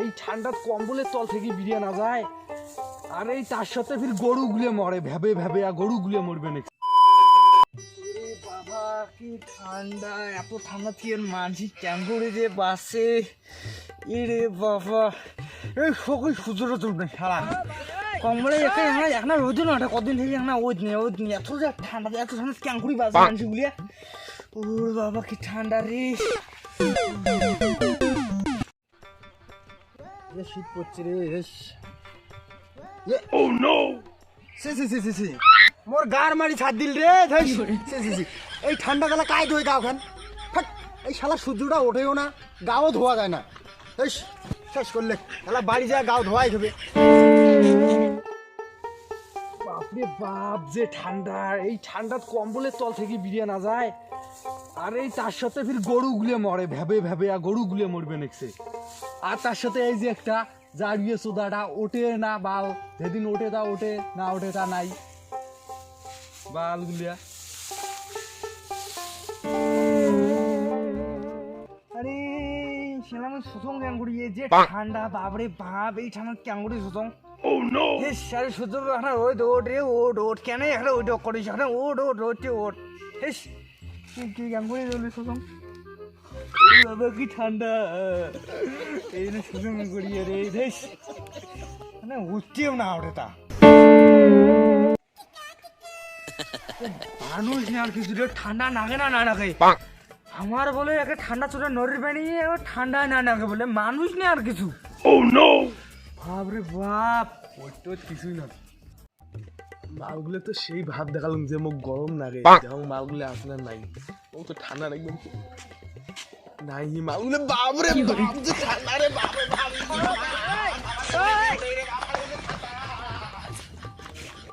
এই ঠান্ডার কম্বলের তল থেকে বেরিয়ে না যায়। আর এই তার সাথে ফির গরু গুলে মরে, ভেবে ভেবে, আর গরু গুলে মরবে নাকি? বাবা, কি ঠান্ডা, এত ঠান্ডা কি আর মানসি কেন করে যে বাসে? ইরে বাবা, এই সকল সূর্যটা তুলবে সারা কমরে এখানে এখন এখন রোদ না কদিন থেকে এখন ওদ নেই ওদ নেই। এত যা ঠান্ডা, এত ঠান্ডা কেন বাসে মানসি গুলিয়া ও বাবা, কি ঠান্ডা রে। শীত পড়ছে রে ও নো সে সে সে সে সে। মোর গার মারি ছাদ দিল রে সে সে সে। এই ঠান্ডা কালা কায় ধোয় গাও খান। এই শালা সূর্যটা ওঠেও না গাও ধোয়া যায় না। ধৈস শেষ করলে। শালা বাড়ি যায় গাও ধোয়াই হবে বাপরে বাপ যে ঠান্ডা এই ঠান্ডার কম্বলের তল থেকে বেরিয়ে না যায়। আর এই তার সাথে ফির গরু গুলে মরে ভেবে ভেবে আর গরু গুলে মরবে নাকছে আর তার সাথে এই যে একটা জাড়িয়ে সোদাটা ওঠে না বাল যেদিন ওঠে তা ওঠে না ওঠে তা নাই। বাল গুলিয়া। আরে আমি সুসং এই যে ঠান্ডা বাপরে বাপ এই ঠান্ডা করি সুসং ও নো হে সারে এখন ওই ওট রে ওট ওট। কেন এখন ওই করিস? এখন ওট ওট ওট ওট। হেস কি কেন করি রইলি বাবা কি ঠান্ডা। এই না সুসং করি রে হেস মানে উঠতেও না ওঠে তা। মানুষ না আর কিছু রে ঠান্ডা নাগে না না নাগে। আমার বলে একে ঠান্ডা চোটা নরির বানিয়ে ঠান্ডা না নাগে বলে। মানুষ নেই আর কিছু। ও নো বাপরে বাপ ওই তো কিছুই না। মালগুলো তো সেই ভাব দেখালাম যে মুখ গরম লাগে যেমন মালগুলো আসলে নাই। ও তো ঠান্ডা একদম নাই মালগুলো বাপরে বাপ যে ঠান্ডা রে বাপরে বাপ।